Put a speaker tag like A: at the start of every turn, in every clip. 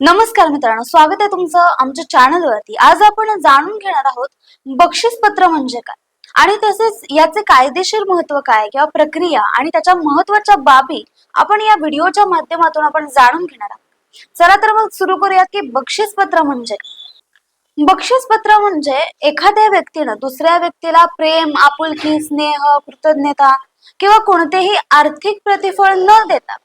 A: नमस्कार मित्रांनो स्वागत आहे तुमचं आमच्या चॅनलवरती आज आपण जाणून घेणार आहोत बक्षीस पत्र म्हणजे काय? आणि तसेच याचे कायदेशीर महत्त्व काय किंवा प्रक्रिया आणि त्याच्या महत्त्वाच्या बाबी आपण या व्हिडिओच्या माध्यमातून आपण जाणून घेणार आहोत. चला तर मग सुरू करूयात की बक्षीस पत्र म्हणजे बक्षीस पत्र म्हणजे एखाद्या व्यक्तीनं दुसऱ्या व्यक्तीला प्रेम आपुलकी स्नेह कृतज्ञता किंवा कोणतेही आर्थिक प्रतिफळ न देता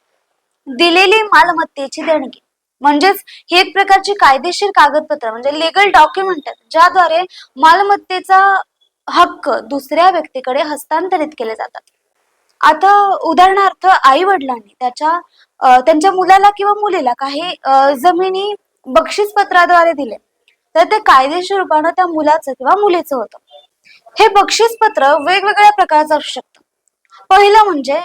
A: दिलेली मालमत्तेची देणगी म्हणजेच हे एक प्रकारची कायदेशीर कागदपत्र म्हणजे लेगल डॉक्युमेंट ज्याद्वारे मालमत्तेचा हक्क दुसऱ्या व्यक्तीकडे हस्तांतरित केले जातात. आता उदाहरणार्थ आई वडिलांनी त्याच्या त्यांच्या मुलाला किंवा मुलीला काही जमिनी बक्षीस पत्राद्वारे दिले तर ते कायदेशीर रूपानं त्या मुलाचं किंवा मुलीचं होतं. हे बक्षीस पत्र वेगवेगळ्या प्रकारचं असू शकतं. पहिलं म्हणजे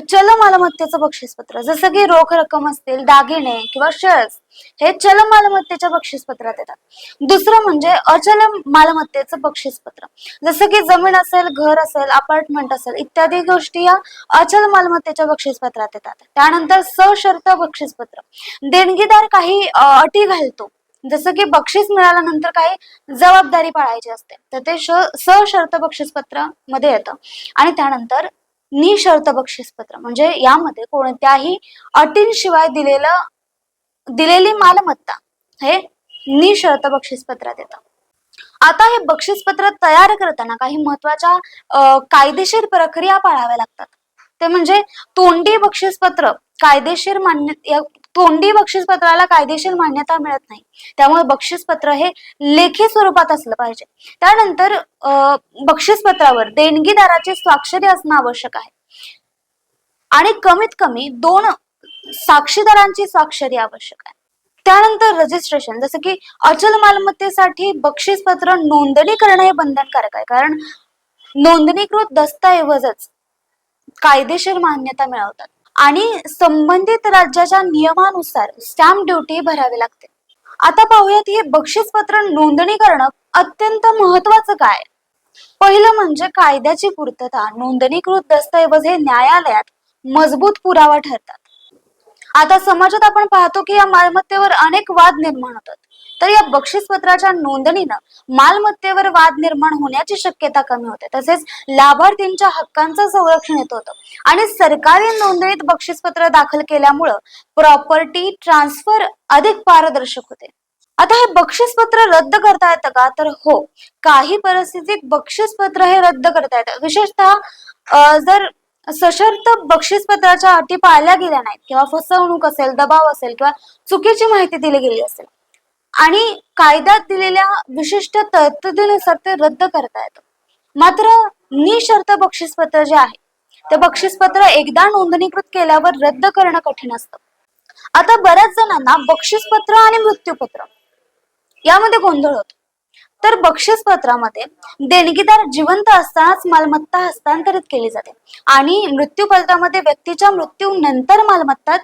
A: चल मालमत्तेचं बक्षीसपत्र. जसं की रोख रक्कम असतील दागिने किंवा शेअर्स हे चल मालमत्तेच्या बक्षीसपत्रात येतात. दुसरं म्हणजे अचल मालमत्तेचं बक्षीसपत्र. जसं की जमीन असेल घर असेल अपार्टमेंट असेल इत्यादी गोष्टी या अचल मालमत्तेच्या बक्षीसपत्रात येतात. त्यानंतर सशर्त बक्षीसपत्र. देणगीदार काही अटी घालतो. जसं की बक्षीस मिळाल्यानंतर काही जबाबदारी पाळायची असते. तर ते श- सशर्त बक्षीसपत्रमध्ये येतं. आणि त्यानंतर निशर्त बक्षीस पत्र म्हणजे यामध्ये कोणत्याही अटींशिवाय दिलेलं दिलेली मालमत्ता हे निशर्त बक्षीस पत्रात येतं. आता हे बक्षीस पत्र तयार करताना काही महत्त्वाच्या कायदेशीर प्रक्रिया पाळाव्या लागतात. ते म्हणजे तोंडी बक्षीस पत्र कायदेशीर मान्य तोंडी बक्षीस पत्राला कायदेशीर मान्यता मिळत नाही. त्यामुळे बक्षीस पत्र हे लेखी स्वरूपात असलं पाहिजे. त्यानंतर अं, बक्षीस पत्रावर देणगीदाराची स्वाक्षरी असणं आवश्यक आहे. आणि कमीत कमी दोन साक्षीदारांची स्वाक्षरी आवश्यक आहे. त्यानंतर रजिस्ट्रेशन जसं की अचल मालमत्तेसाठी बक्षीस पत्र नोंदणी करणं हे बंधनकारक आहे. कारण नोंदणीकृत दस्तऐवजच कायदेशीर मान्यता मिळवतात. आणि संबंधित राज्याच्या नियमानुसार स्टॅम्प ड्युटी भरावी लागते. आता पाहूयात हे बक्षीस पत्र नोंदणी करणं अत्यंत महत्वाचं काय? पहिलं म्हणजे कायद्याची पूर्तता. नोंदणीकृत दस्तऐवज हे न्यायालयात मजबूत पुरावा ठरतात. आता समाजात आपण पाहतो की या मालमत्तेवर अनेक वाद निर्माण होतात. तर या बक्षीस पत्राच्या नोंदणीनं मालमत्तेवर वाद निर्माण होण्याची शक्यता कमी होते. तसेच लाभार्थींच्या हक्कांचं संरक्षण येत होतं. आणि सरकारी नोंदणीत बक्षीस पत्र दाखल केल्यामुळं प्रॉपर्टी ट्रान्सफर अधिक पारदर्शक होते. आता हे बक्षीस पत्र रद्द करता येतं का? तर हो काही परिस्थितीत बक्षीस पत्र हे रद्द करता येतं. विशेषतः जर सशर्त बक्षीस पत्राच्या अटी पाळल्या गेल्या नाहीत किंवा फसवणूक असेल दबाव असेल किंवा चुकीची माहिती दिली गेली असेल आणि कायद्यात दिलेल्या विशिष्ट तरतुदीनुसार ते रद्द करता येतं. मात्र निशर्त बक्षीस पत्र जे आहे ते बक्षीस पत्र एकदा नोंदणीकृत केल्यावर रद्द करणं कठीण असतं. आता बऱ्याच जणांना बक्षीस पत्र आणि मृत्यूपत्र यामध्ये गोंधळ होतो. तर बक्षीस पत्रामध्ये देणगीदार जिवंत असतानाच मालमत्ता हस्तांतरित केली जाते. आणि मृत्यूपत्रामध्ये व्यक्तीच्या मृत्यू नंतर मालमत्ता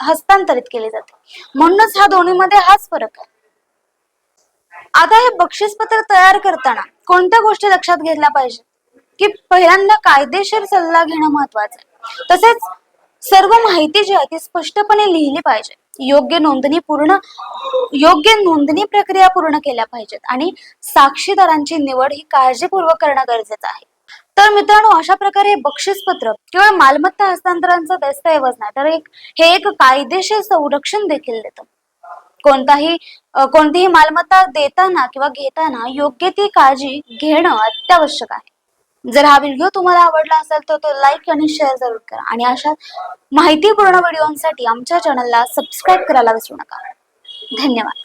A: हस्तांतरित केली जाते. म्हणूनच हा दोन्हीमध्ये हाच फरक आहे. आता हे बक्षीस पत्र तयार करताना कोणत्या गोष्टी लक्षात घेतल्या पाहिजे? की पहिल्यांदा कायदेशीर सल्ला घेणं महत्वाचं आहे. तसेच सर्व माहिती जी आहे ती स्पष्टपणे लिहिली पाहिजे. योग्य नोंदणी पूर्ण योग्य नोंदणी प्रक्रिया पूर्ण केल्या पाहिजेत आणि साक्षीदारांची निवड ही काळजीपूर्वक करणं गरजेचं आहे. तर मित्रांनो अशा प्रकारे हे बक्षीस पत्र केवळ मालमत्ता हस्तांतरणचं दस्तऐवज नाही तर एक हे एक कायदेशीर संरक्षण देखील देतं. कोणताही कोणतीही मालमत्ता देताना किंवा घेताना योग्य ती काळजी घेणं अत्यावश्यक आहे. जर हा व्हिडिओ तुम्हाला आवडला असेल तर तो लाईक आणि शेअर जरूर करा. आणि अशा माहितीपूर्ण व्हिडिओसाठी आमच्या चॅनलला सबस्क्राईब करायला विसरू नका. धन्यवाद.